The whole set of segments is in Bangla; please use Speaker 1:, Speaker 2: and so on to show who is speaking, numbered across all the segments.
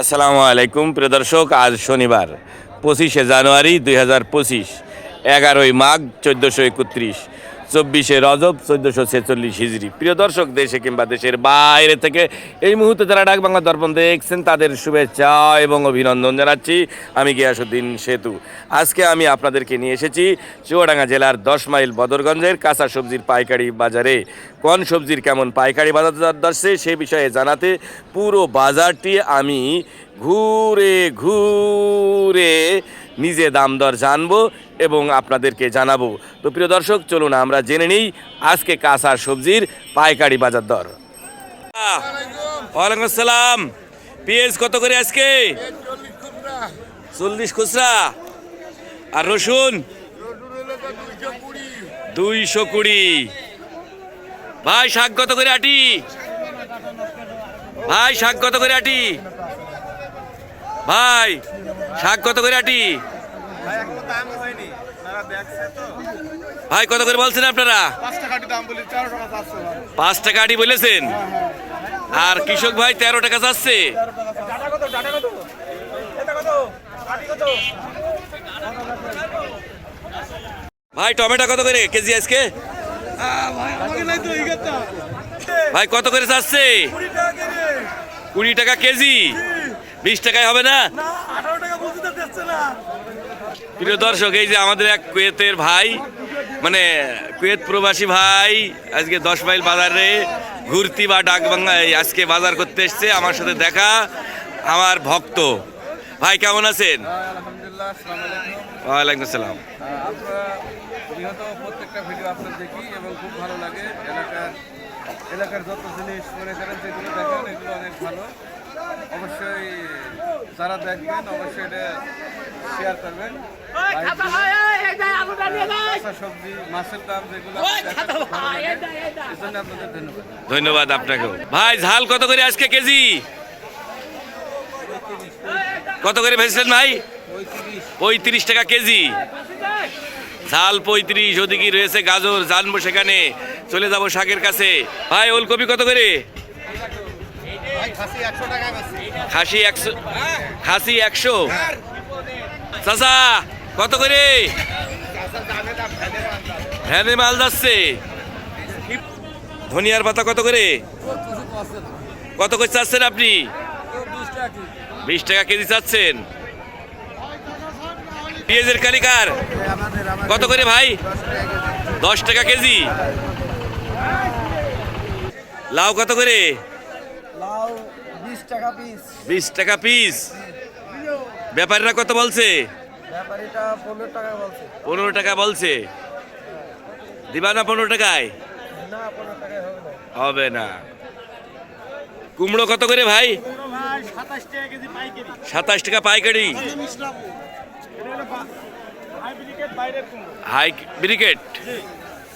Speaker 1: আসসালামু আলাইকুম, প্রিয় দর্শক, আজ শনিবার, পঁচিশে জানুয়ারি দুই হাজার পঁচিশ, এগারোই মাঘ চোদ্দোশো একত্রিশ। চব্বিশে রজব, চোদ্দশো ছেচল্লিশ হিজড়ি প্রিয় দর্শক, দেশে কিংবা দেশের বাইরে থেকে এই মুহূর্তে যারা ডাক বাংলা দর্পণ দেখছেন, তাদের শুভেচ্ছা এবং অভিনন্দন জানাচ্ছি। আমি গিয়াসুদ্দিন সেতু। আজকে আমি আপনাদেরকে নিয়ে এসেছি চুয়াডাঙ্গা জেলার দশ মাইল বদরগঞ্জের কাঁচা সবজির পাইকারি বাজারে। কোন সবজির কেমন পাইকারি বাজার দরছে, সে বিষয়ে জানাতে পুরো বাজারটি আমি ঘুরে ঘুরে নিজে দাম দর জানব এবং আপনাদেরকে জানাব। তো প্রিয় দর্শক, চলুন আমরা জেনে নিই আজকে কাঁচা সবজির পাইকারি বাজার দর। ওয়ালাইকুম আসসালাম। পেঁয়াজ কত করে আজকে? চল্লিশ খুচরা। আর রসুন? দুইশো কুড়ি। ভাই, শাক কত করে আটি? ভাই, শাক কত করে আটি? ভাই শাক কত করে আটি?
Speaker 2: ভাই
Speaker 1: কত করে বলছেন আপনারা?
Speaker 2: পাঁচ টাকা
Speaker 1: আটি বলেছেন? আর কৃষক ভাই তেরো টাকা চাচ্ছে। ভাই টমেটো কত করে কেজি আজকে?
Speaker 2: ভাই ইগাতা
Speaker 1: ভাই কত করে চাচ্ছে?
Speaker 2: কুড়ি টাকা কেজি।
Speaker 1: বিশ টাকায় হবে না? প্রিয় দর্শক এই যে আমাদের এক কুয়েতের ভাই মানে কুয়েত প্রবাসী ভাই আজকে দশ মাইল বাজারে ঘুরতি বা ডাকবাংলা এই আজকে বাজার করতে এসছে আমার সাথে দেখা আমার ভক্ত। ভাই কেমন আছেন?
Speaker 2: আলহামদুলিল্লাহ আসসালামু আলাইকুম।
Speaker 1: ওয়ালাইকুম আসসালাম।
Speaker 2: বিগত প্রত্যেকটা ভিডিও আপনার দেখি এবং খুব ভালো লাগে। এলাকার এলাকার যত জিনিস মনে করেন যেগুলো দেখেন এগুলো অনেক ভালো। অবশ্যই যারা দেখবেন অবশ্যই এটা শেয়ার করবেন। সবজি মাছের দাম যেগুলো আপনাদের ধন্যবাদ।
Speaker 1: ধন্যবাদ আপনাকেও। ভাই ঝাল কত করে আজকে কেজি? কত করে ভেজছেন ভাই? পঁয়ত্রিশ টাকা কেজি। ঝাল পঁয়ত্রিশ ওদিকে রয়েছে গাজর জানব সেখানে। চলে যাব শাকের কাছে। ভাই ওলকপি কত করে?
Speaker 2: খাসি একশো
Speaker 1: খাসি একশো খাসি চাচা কত করে? ভ্যানে মাল যাচ্ছে। ধনিয়ার পাতা কত করে? কত করে চাচ্ছেন আপনি? বিশ টাকা কেজি চাচ্ছেন। পেঁয়াজের কালিকার কত করে ভাই? দশ টাকা কেজি। লাউ কত করে?
Speaker 2: বিশ টাকা পিস
Speaker 1: বিশ টাকা পিস ব্যাপারীরা কত বলছে?
Speaker 2: পনেরো টাকা বলছে।
Speaker 1: দিবা না পনেরো টাকায়?
Speaker 2: না পনেরো টাকায় হবে না।
Speaker 1: কুমড়ো কত করে ভাই?
Speaker 2: সাতাশ টাকা পাইকারি।
Speaker 1: হাই ব্রিকেট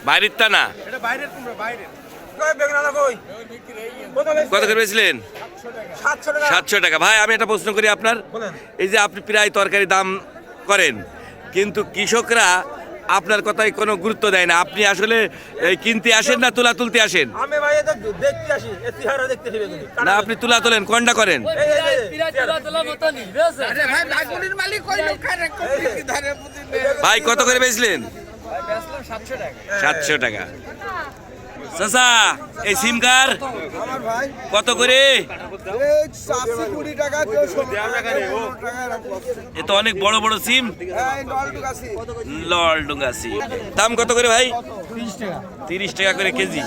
Speaker 1: বাইরের তা না?
Speaker 2: এটা বাইরের।
Speaker 1: কত করে বেচলেন?
Speaker 2: সাতশো টাকা।
Speaker 1: ভাই আমি একটা প্রশ্ন করি আপনার। এই যে আপনি প্রায় তরকারি দাম করেন কিন্তু কৃষকরা আপনার কথায় কোনো গুরুত্ব দেয় না। আপনি আসলে কিনতে আসেন না তুলা তুলতে আসেন?
Speaker 2: আমি ভাই এটা দেখতে আসি এ দেখতে আসি
Speaker 1: না আপনি তুলা তোলেন কোনটা করেন?
Speaker 3: ভাই বাগুনির মালিক কই লোক খারে কি ধরে বুঝি
Speaker 1: ভাই কত করে বেচলেন?
Speaker 2: সাতশো টাকা।
Speaker 1: সাতশো টাকা। চাচা, এই সিম কার কত করে। এ তো অনেক বড় বড় সিম। লল ডুঙ্গা সিম। দাম কত করে ভাই? তিরিশ টাকা করে কেজি।